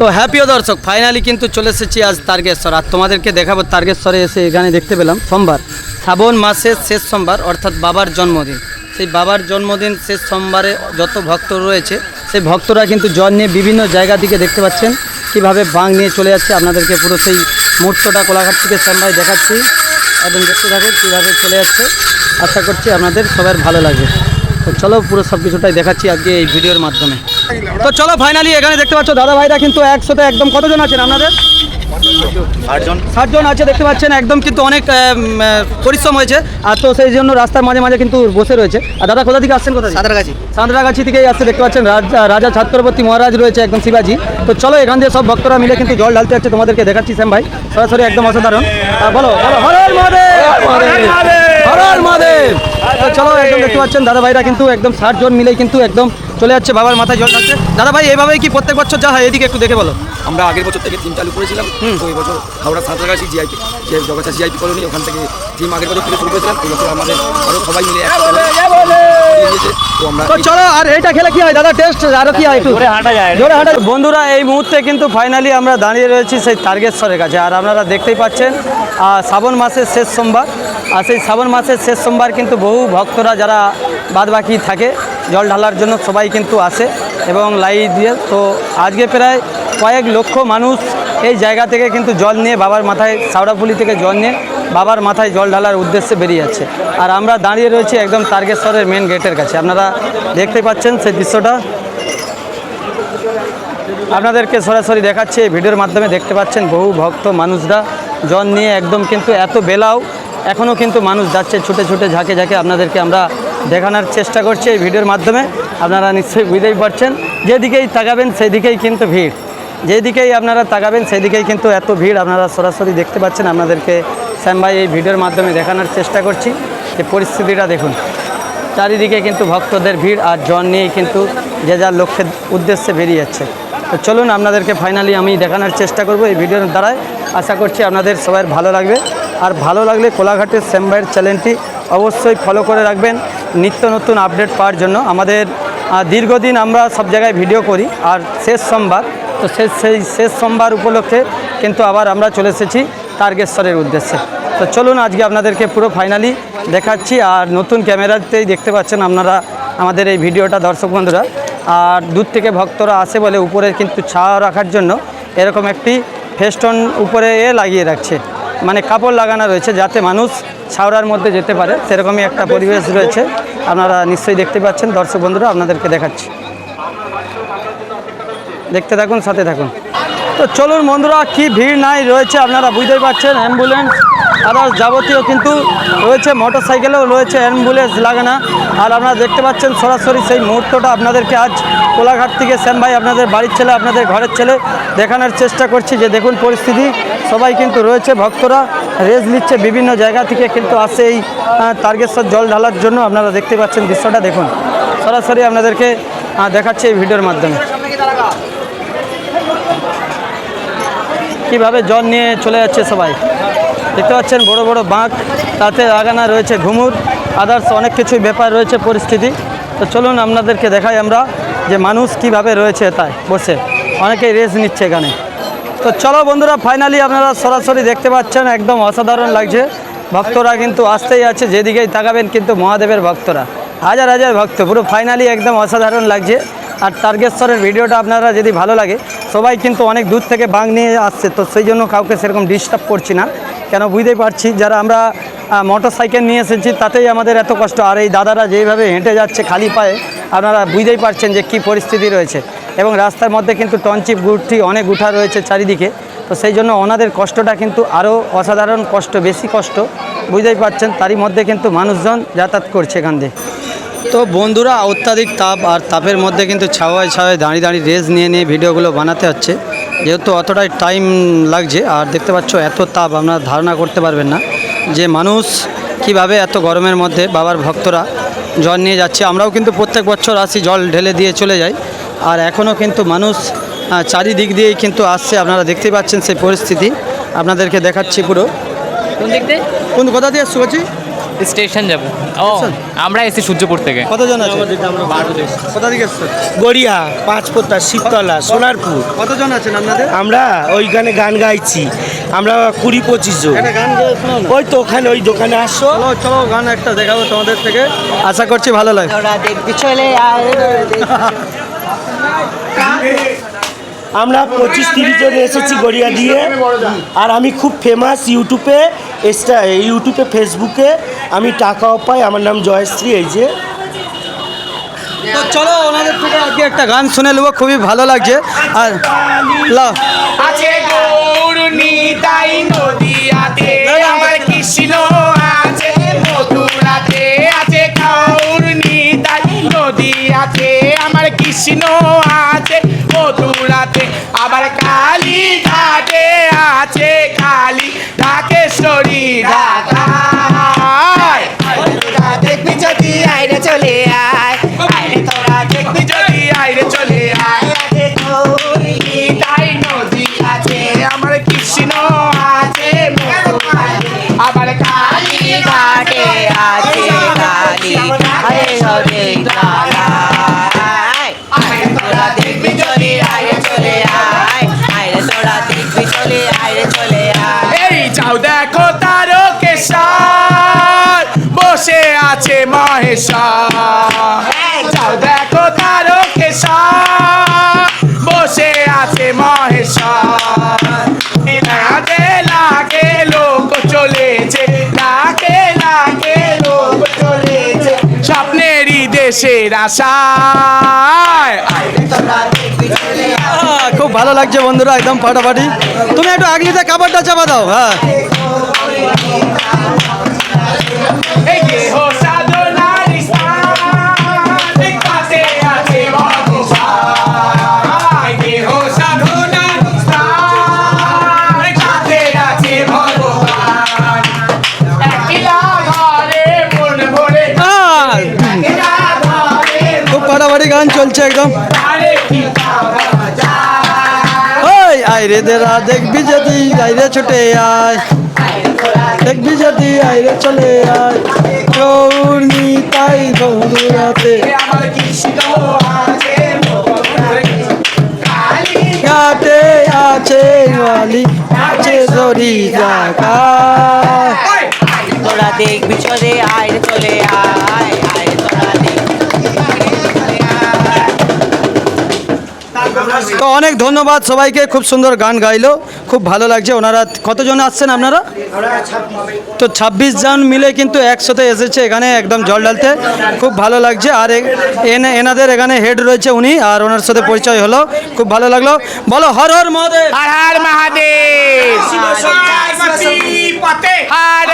তো হ্যাপিও দর্শক ফাইনালি কিন্তু চলে এসেছি আজ তারকেশ্বর। আর তোমাদেরকে দেখাবো তারকেশ্বরে এসে এখানে দেখতে পেলাম সোমবার, শ্রাবণ মাসের শেষ সোমবার, অর্থাৎ বাবার জন্মদিন। সেই বাবার জন্মদিন শেষ সোমবারে যত ভক্ত রয়েছে, সেই ভক্তরা কিন্তু জল নিয়ে বিভিন্ন জায়গা দিকে দেখতে পাচ্ছেন, কীভাবে বাং নিয়ে চলে যাচ্ছে। আপনাদেরকে পুরো সেই মুহূর্তটা কোলাঘাট থেকে সোমবার দেখাচ্ছি। একদম দেখতে থাকুন কীভাবে চলে যাচ্ছে। আশা করছি আপনাদের সবার ভালো লাগবে। তো চলো পুরো সব কিছুটাই দেখাচ্ছি আজকে এই ভিডিওর মাধ্যমে। তো চলো ফাইনালি এখানে দেখতে পাচ্ছ দাদা ভাইরা কিন্তু একসাথে একদম কতজন আছেন আপনাদের? আটজন। ষাটজন আছে দেখতে পাচ্ছেন একদম কিন্তু অনেক পরিশ্রম হয়েছে। আর তো সেই জন্য রাস্তার মাঝে মাঝে কিন্তু বসে রয়েছে। আর দাদা কোথা থেকে আসছেন কোথায় সাঁতরাগাছি। সাঁতরাগাছি থেকেই আসছে দেখতে পাচ্ছেন রাজা রাজা ছাত্রপতি মহারাজ রয়েছে একদম শিবাজি। তো চলো এখান দিয়ে সব ভক্তরা মিলে কিন্তু জল ঢালতে যাচ্ছে তোমাদেরকে দেখাচ্ছি শ্যাম ভাই। সরাসরি একদম অসাধারণ। আর বলো বলো হর মহাদেব! হর হর চলো, একদম দেখতে পাচ্ছেন দাদা ভাইরা কিন্তু একদম ষাট জন মিলে কিন্তু একদম চলে যাচ্ছে বাবার মাথায় জল ঢালছে। দাদা ভাই এইভাবেই কি প্রত্যেক বছর যা হয়? এদিকে একটু দেখে বলো। আমরা আগের বছর থেকে টিম চালু করেছিলাম। তো এই বছর হাওড়া সাঁতরাগাছি জিআইপি যে জগৎসা জিআইপি কলোনি ওখান থেকে টিম আগের বছর থেকে শুরু করেছিলাম। এই বছর আমাদের আরও সবাই মিলে। তো চলো আর এটা খেলে কি হয়? দাদা টেস্ট আরও কি হয় একটু? জোরে হাঁটা যায়। জোরে হাঁটা বন্ধুরা এই মুহূর্তে কিন্তু ফাইনালি আমরা দাঁড়িয়ে রয়েছি সেই তারকেশ্বরের কাছে। আর আপনারা দেখতেই পাচ্ছেন শ্রাবণ মাসের শেষ সোমবার। আর সেই শ্রাবণ মাসের শেষ সোমবার কিন্তু বহু ভক্তরা যারা বাদবাকি থাকে জল ঢালার জন্য সবাই কিন্তু আসে এবং লাইট দিয়ে, তো আজকে প্রায় কয়েক লক্ষ মানুষ এই জায়গা থেকে কিন্তু জল নিয়ে বাবার মাথায় সাউড়াফুলি থেকে জল নিয়ে বাবার মাথায় জল ঢালার উদ্দেশ্যে বেরিয়ে যাচ্ছে। আর আমরা দাঁড়িয়ে রয়েছি একদম তারকেশ্বরের মেন গেটের কাছে। আপনারা দেখতে পাচ্ছেন সেই দৃশ্যটা। আপনাদেরকে সরাসরি দেখাচ্ছি, এই ভিডিওর মাধ্যমে দেখতে পাচ্ছেন বহু ভক্ত মানুষরা জল নিয়ে একদম কিন্তু এত বেলাও এখনও কিন্তু মানুষ যাচ্ছে, ছুটে ছুটে ঝাঁকে ঝাঁকে। আপনাদেরকে আমরা দেখানোর চেষ্টা করছি এই ভিডিওর মাধ্যমে। আপনারা নিশ্চয়ই বুঝতেই পারছেন যেদিকেই তাকাবেন, সেদিকেই কিন্তু ভিড়। যেদিকেই আপনারা তাকাবেন, সেদিকেই কিন্তু এত ভিড়। আপনারা সরাসরি দেখতে পাচ্ছেন, আপনাদেরকে শ্যাম ভাই এই ভিডিওর মাধ্যমে দেখানোর চেষ্টা করছি যে পরিস্থিতিটা দেখুন। চারিদিকে কিন্তু ভক্তদের ভিড় আর জন নিয়েই কিন্তু যে যার লক্ষ্যের উদ্দেশ্যে বেরিয়ে যাচ্ছে। তো চলুন, আপনাদেরকে ফাইনালি আমি দেখানোর চেষ্টা করব এই ভিডিওর দ্বারাই আশা করছি আপনাদের সবার ভালো লাগবে। আর ভালো লাগলে কোলাঘাটের শ্যাম ভাইয়ের চ্যানেলটি অবশ্যই ফলো করে রাখবেন। নিত্য নতুন আপডেট পাওয়ার জন্য। আমাদের দীর্ঘদিন আমরা সব জায়গায় ভিডিও করি, আর শেষ সোমবার, তো শেষ, সেই শেষ সোমবার উপলক্ষে কিন্তু আবার আমরা চলে এসেছি তারকেশ্বরের উদ্দেশ্যে। তো চলুন, আজকে আপনাদেরকে পুরো ফাইনালি দেখাচ্ছি, আর নতুন ক্যামেরাতেই দেখতে পাচ্ছেন আপনারা আমাদের এই ভিডিওটা দর্শক বন্ধুরা। আর দূর থেকে ভক্তরা আসে বলে উপরে কিন্তু ছায়া রাখার জন্য এরকম একটি ফেস্টন উপরে এ লাগিয়ে রাখছে। মানে কাপড় লাগানো রয়েছে যাতে মানুষ ছাওড়ার মধ্যে যেতে পারে। সেরকমই একটা পরিবেশ রয়েছে। আপনারা নিশ্চয়ই দেখতে পাচ্ছেন। দর্শক বন্ধুরা, আপনাদেরকে দেখাচ্ছি। দেখতে থাকুন, সাথে থাকুন। তো চলুন বন্ধুরা, কি ভিড় নাই রয়েছে আপনারা বুঝতেই পারছেন। অ্যাম্বুলেন্স আদার্স যাবতীয় কিন্তু রয়েছে মোটর সাইকেলেও রয়েছে অ্যাম্বুলেন্স লাগানো আর আপনারা দেখতে পাচ্ছেন সরাসরি সেই মুহূর্তটা আপনাদেরকে আজ কোলাঘাট থেকে শ্যাম ভাই আপনাদের বাড়ির ছেলে আপনাদের ঘরের ছেলে দেখানোর চেষ্টা করছি যে দেখুন পরিস্থিতি। সবাই কিন্তু রয়েছে ভক্তরা রেস নিচ্ছে বিভিন্ন জায়গা থেকে কিন্তু আসে এই আহ, তারকেশ্বর জল ঢালার জন্য। আপনারা দেখতে পাচ্ছেন দৃশ্যটা দেখুন। সরাসরি আপনাদেরকে দেখাচ্ছি এই ভিডিওর মাধ্যমে। কীভাবে জল নিয়ে চলে যাচ্ছে সবাই? দেখতে পাচ্ছেন বড় বড় বাঁক, তাতে লাগানো রয়েছে ঘুমুর আদার্স অনেক কিছুই ব্যাপার রয়েছে পরিস্থিতি। তো চলুন আপনাদেরকে দেখাই আমরা যে মানুষ কীভাবে রয়েছে তাই, বসে। অনেকেই রেস নিচ্ছে এখানে। তো চলো বন্ধুরা ফাইনালি আপনারা সরাসরি দেখতে পাচ্ছেন, একদম অসাধারণ লাগছে। ভক্তরা কিন্তু আসতেই আছে, যেদিকেই তাকাবেন কিন্তু মহাদেবের ভক্তরা। হাজার হাজার ভক্ত, পুরো ফাইনালি একদম অসাধারণ লাগছে। আর তারকেশ্বরের ভিডিওটা আপনারা যদি ভালো লাগে, সবাই কিন্তু অনেক দূর থেকে বাং নিয়ে আসছে, তো সেই জন্য কাউকে সেরকম ডিস্টার্ব করছি না। কেন বুঝতেই পারছি? যারা আমরা মোটর সাইকেল নিয়ে এসেছি, তাতেই আমাদের এত কষ্ট। আর এই দাদারা যেইভাবে হেঁটে যাচ্ছে খালি পায়ে, আপনারা বুঝতেই পারছেন যে কি পরিস্থিতি রয়েছে। এবং রাস্তার মধ্যে কিন্তু টনচিপ গুঠি অনেক উঠা রয়েছে চারিদিকে। তো সেই জন্য ওনাদের কষ্টটা কিন্তু আরও অসাধারণ কষ্ট, বেশি কষ্ট, বুঝতেই পারছেন। তারই মধ্যে কিন্তু মানুষজন যাতায়াত করছে এখান দিয়ে। তো বন্ধুরা অত্যাধিক তাপ আর তাপের মধ্যে কিন্তু ছাওয়ায় ছাওয়ায় দাঁড়িয়ে দাঁড়িয়ে রেস নিয়ে নিয়ে ভিডিওগুলো বানাতে হচ্ছে। যেহেতু অতটাই টাইম লাগছে আর দেখতে পাচ্ছ এত তাপ আপনারা ধারণা করতে পারবেন না যে মানুষ কীভাবে এত গরমের মধ্যে বাবার ভক্তরা জল নিয়ে যাচ্ছে। আমরাও কিন্তু প্রত্যেক বছর আসি জল ঢেলে দিয়ে চলে যাই। আর এখনও কিন্তু মানুষ চারিদিক দিয়েই কিন্তু আসছে। আপনারা দেখতেই পাচ্ছেন সেই পরিস্থিতি। আপনাদেরকে দেখাচ্ছি পুরো। কোন দিক দিয়ে? কোন কোথা দিয়ে আসছো স্টেশন যাব। ও আমরা এসেছি সূর্যপুর থেকে। কতজন আছে? কোথা থেকে এসছেন গড়িয়া পাঁচপোতা শিবতলা সোনারপুর। কতজন আছেন আপনাদের? আমরা ওইখানে গান গাইছি। আমরা কুড়ি পঁচিশ জন। ওই তো ওখানে ওই দোকানে আসো। চলো চলো গান একটা দেখাবো তোমাদের থেকে। আশা করছি ভালো লাগে। আমরা পঁচিশ তিরিশ জন এসেছি গড়িয়া দিয়ে। আর আমি খুব ফেমাস ইউটিউবে ইউটিউবে ফেসবুকে। আমি টাকাও পাই আমার নাম জয়শ্রী এই যে। তো চলো ওনাদের থেকে আজকে একটা গান শুনে নেব খুবই ভালো লাগছে। আর আছে তাই নদীয়াতে আমার কৃষ্ণ আছে মধুরাতে আছে গৌরুনি তাই নদীয়াতে আমার কৃষ্ণ আছে মধুরাতে আবার কালী ঘাটে আছে। চলে আয় বসে আছে মহেশ্বর যাও দেখো তারকেশ্বর বসে আছে মহেশ্বর লাগে লাগে লোক চলেছে লাগে লাগে লোক চলেছে। স্বপ্নেরই দেশের আশায়। তোরা খুব ভালো লাগছে বন্ধুরা একদম ফাটাফাটি। তুমি একটু আগলিতে কাপড়টা চাপা দাও হ্যাঁ। গান চলছে একদম। ওই আইরে দেরা, দেখবি যদি আইরে ছুটে আয়। দেখবি যদি আইরে চলে আয়। চৌর্নি তাই কালী ঘাটে আছে মালি, আছে জরি জাগা। দেখবি চলে আয় চলে আয়। তো অনেক ধন্যবাদ সবাইকে খুব সুন্দর গান গাইলো খুব ভালো লাগছে। ওনারা কতজন আসছেন আপনারা? তো ছাব্বিশ জন মিলে কিন্তু একসাথে এসেছে এখানে একদম জল ঢালতে। খুব ভালো লাগছে। আর এ- এনে- এনাদের এখানে হেড রয়েছে উনি আর ওনার সাথে পরিচয় হলো। খুব ভালো লাগল। বলো হর হর মহাদেব। হর হর মহাদেব। হর